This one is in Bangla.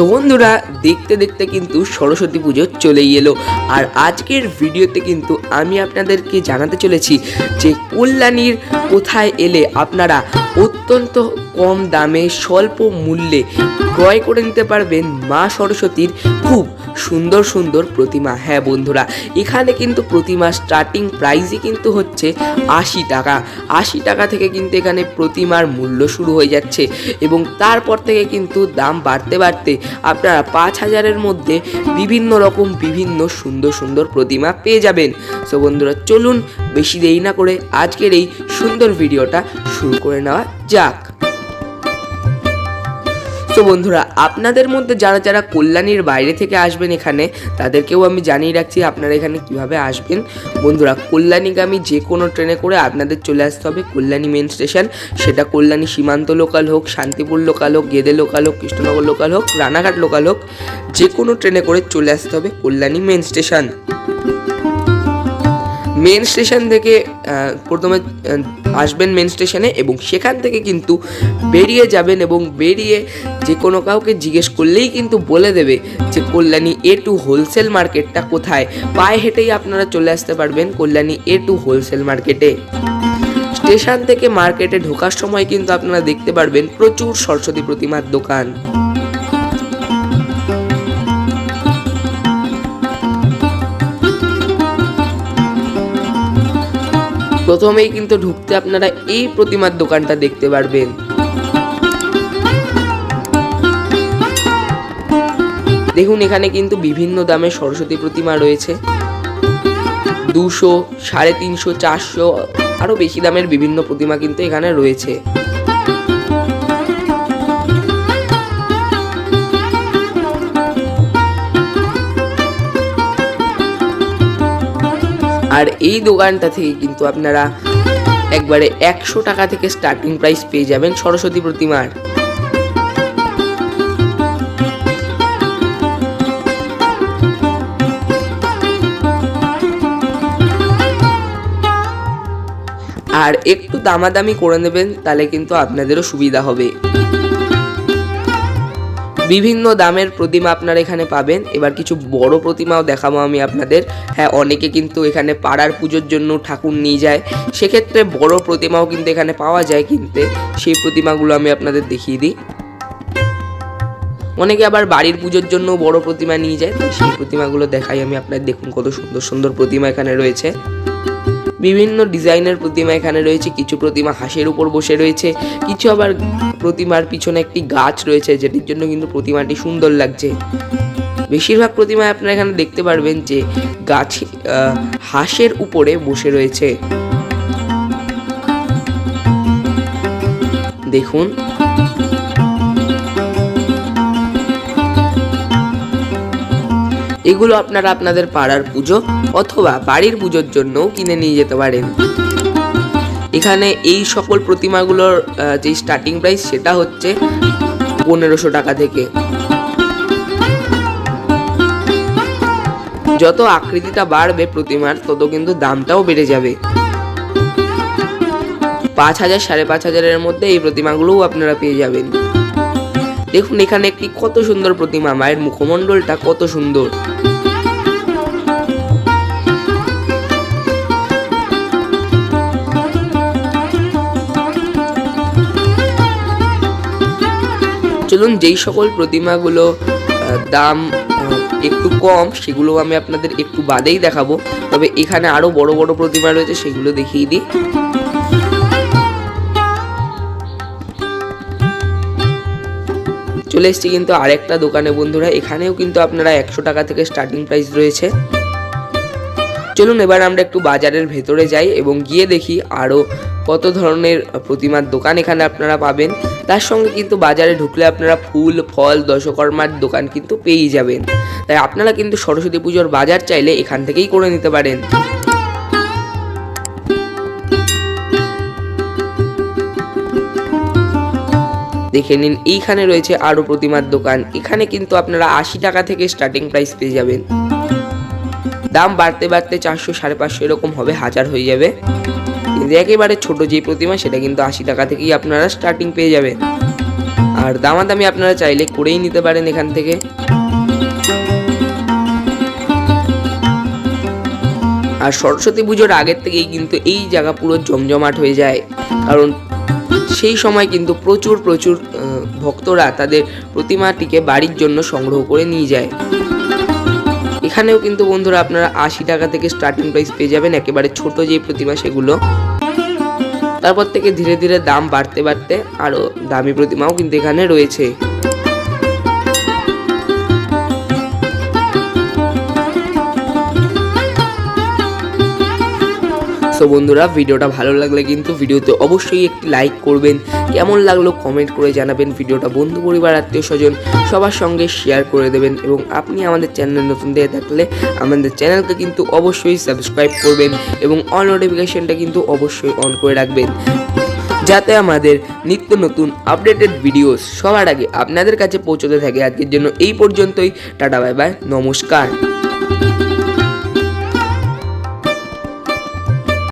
সো বন্ধুরা, দেখতে দেখতে কিন্তু সরস্বতী পুজো চলেই এলো। আর আজকের ভিডিওতে কিন্তু আমি আপনাদেরকে জানাতে চলেছি যে কল্যাণীর কোথায় এলে আপনারা অত্যন্ত কম দামে স্বল্প মূল্যে ক্রয় করে নিতে পারবেন মা সরস্বতীর খুব সুন্দর সুন্দর প্রতিমা। হ্যাঁ বন্ধুরা, এখানে কিন্তু প্রতিমা স্টার্টিং প্রাইসই কিন্তু হচ্ছে আশি টাকা। আশি টাকা থেকে কিন্তু এখানে প্রতিমার মূল্য শুরু হয়ে যাচ্ছে এবং তারপর থেকে কিন্তু দাম বাড়তে বাড়তে আপনারা পাঁচ হাজারের মধ্যে বিভিন্ন রকম বিভিন্ন সুন্দর সুন্দর প্রতিমা পেয়ে যাবেন। সো বন্ধুরা, চলুন বেশি দেরি না করে আজকের এই সুন্দর ভিডিওটা শুরু করে নেওয়া যাক। তো বন্ধুরা, আপনাদের মধ্যে যারা যারা কল্যাণীর বাইরে থেকে আসবেন এখানে, তাদেরকেও আমি জানিয়ে রাখছি আপনারা এখানে কীভাবে আসবেন। বন্ধুরা, কল্যাণীগামী যে কোনো ট্রেনে করে আপনাদের চলে আসতে হবে কল্যাণী মেন স্টেশন। সেটা কল্যাণী সীমান্ত লোকাল হোক, শান্তিপুর লোকাল হোক, গেদে লোকাল হোক, কৃষ্ণনগর লোকাল হোক, রানাঘাট লোকাল হোক যে কোনো ট্রেনে করে চলে আসতে হবে Kalyani main station. Main station থেকে প্রথমে আসবেন মেন স্টেশনে এবং সেখান থেকে কিন্তু বেরিয়ে যাবেন এবং বেরিয়ে যে কোনো কাউকে জিজ্ঞেস করলেই কিন্তু বলে দেবে যে কল্যাণী এ টু হোলসেল মার্কেটটা কোথায়? পায়ে হেঁটেই আপনারা চলে আসতে পারবেন কল্যাণী এ টু হোলসেল মার্কেটে স্টেশন থেকে মার্কেটে ঢোকার সময় কিন্তু আপনারা দেখতে পারবেন প্রচুর সরস্বতী প্রতিমার দোকান। প্রথমেই কিন্তু ঢুকতে আপনারা এই প্রতিমার দোকানটা দেখতে পারবেন। দেখুন, এখানে কিন্তু বিভিন্ন দামে সরস্বতী প্রতিমা রয়েছে। দুশো, সাড়ে তিনশো, চারশো, আরও বেশি দামের বিভিন্ন প্রতিমা কিন্তু এখানে রয়েছে। আর এই দোকানটা থেকে কিন্তু আপনারা একবারে একশো টাকা থেকে স্টার্টিং প্রাইস পেয়ে যাবেন সরস্বতী প্রতিমার। আর একটু দামাদামি করে নেবেন, তাহলে কিন্তু আপনাদেরও সুবিধা হবে। বিভিন্ন দামের প্রতিমা আপনারা এখানে পাবেন। এবার কিছু বড় প্রতিমাও দেখাবো আমি আপনাদের। হ্যাঁ অনেকে কিন্তু এখানে পাড়ার পুজোর জন্য ঠাকুর নিয়ে যায়। সেক্ষেত্রে বড় প্রতিমাও কিন্তু এখানে পাওয়া যায় কিনতে। সেই প্রতিমাগুলো আমি আপনাদের দেখিয়ে দিই। অনেকে আবার বাড়ির পুজোর জন্য বড় প্রতিমা নিয়ে যায়। সেই প্রতিমাগুলো দেখাই আমি আপনাদের। দেখুন কত সুন্দর সুন্দর প্রতিমা এখানে রয়েছে। বিভিন্ন ডিজাইনের প্রতিমা এখানে রয়েছে, কিছু প্রতিমা হাঁসের উপর বসে রয়েছে, কিছু আবার প্রতিমার পিছনে একটি গাছ রয়েছে, যেটির জন্য কিন্তু প্রতিমাটি সুন্দর লাগছে। বেশিরভাগ প্রতিমায় আপনারা এখানে দেখতে পারবেন যে গাছ হাঁসের উপরে বসে রয়েছে। দেখুন এগুলো আপনারা আপনাদের পাড়ার পুজো অথবা বাড়ির পুজোর জন্যও কিনে নিয়ে যেতে পারেন। এখানে এই সকল প্রতিমাগুলোর যে স্টার্টিং প্রাইস সেটা হচ্ছে পনেরোশো টাকা থেকে। যত আকৃতিটা বাড়বে প্রতিমার, তত কিন্তু দামটাও বেড়ে যাবে। পাঁচ হাজার, সাড়ে পাঁচ হাজারের মধ্যে এই প্রতিমাগুলোও আপনারা পেয়ে যাবেন। দেখুন, এখানে একটি কত সুন্দর প্রতিমা, মায়ের মুখমণ্ডলটা কত সুন্দর। চলুন যেই সকল প্রতিমাগুলো দাম একটু কম, সেগুলো আমি আপনাদের একটু বাদেই দেখাবো। তবে এখানে আরও বড় বড় প্রতিমা রয়েছে, সেগুলো দেখিয়ে দিই। চলে এসছি কিন্তু আরেকটা দোকানে, বন্ধুরা। এখানেও কিন্তু আপনারা একশো টাকা থেকে স্টার্টিং প্রাইস রয়েছে। চলুন এবার আমরা একটু বাজারের ভেতরে যাই এবং গিয়ে দেখি আরও কত ধরনের প্রতিমার দোকান এখানে আপনারা পাবেন। তার সঙ্গে কিন্তু বাজারে ঢুকলে আপনারা ফুল, ফল, দশকর্মার দোকান কিন্তু পেয়েই যাবেন। তাই আপনারা কিন্তু সরস্বতী পুজোর বাজার চাইলে এখান থেকেই করে নিতে পারেন। দেখে নিন, এইখানে রয়েছে আরও প্রতিমার দোকান। এখানে কিন্তু আপনারা আশি টাকা থেকে স্টার্টিং প্রাইস পেয়ে যাবেন। দাম বাড়তে বাড়তে চারশো, সাড়ে পাঁচশো এরকম হবে, হাজার হয়ে যাবে। কিন্তু একেবারে ছোট যে প্রতিমা, সেটা কিন্তু আশি টাকা থেকেই আপনারা স্টার্টিং পেয়ে যাবেন। আর দামাদামি আপনারা চাইলে করেই নিতে পারেন এখান থেকে। আর সরস্বতী পুজোর আগের থেকেই কিন্তু এই জায়গা পুরো জমজমাট হয়ে যায়। কারণ সেই সময় কিন্তু প্রচুর প্রচুর ভক্তরা তাদের প্রতিমাটিকে বাড়ির জন্য সংগ্রহ করে নিয়ে যায়। এখানেও কিন্তু বন্ধুরা আপনারা আশি টাকা থেকে স্টার্টিং প্রাইস পেয়ে যাবেন, একেবারে ছোট যে প্রতিমা সেগুলো। তারপর থেকে ধীরে ধীরে দাম বাড়তে বাড়তে আরও দামি প্রতিমাও কিন্তু এখানে রয়েছে। সো বন্ধুরা, ভিডিওটা ভালো লাগলে কিন্তু ভিডিওতে অবশ্যই একটি লাইক করবেন। কেমন লাগল কমেন্ট করে জানাবেন। ভিডিওটা বন্ধু, পরিবার, আত্মীয় স্বজন সবার সঙ্গে শেয়ার করে দেবেন এবং আপনি আমাদের চ্যানেল নতুন দিয়ে থাকলে আমাদের চ্যানেলকে কিন্তু অবশ্যই সাবস্ক্রাইব করবেন এবং অল নোটিফিকেশনটা কিন্তু অবশ্যই অন করে রাখবেন। যাতে আমাদের নিত্য নতুন আপডেটেড ভিডিওস সবার আগে আপনাদের কাছে পৌঁছতে থাকে। আজকের জন্য এই পর্যন্তই। টাটা বাই বাই নমস্কার।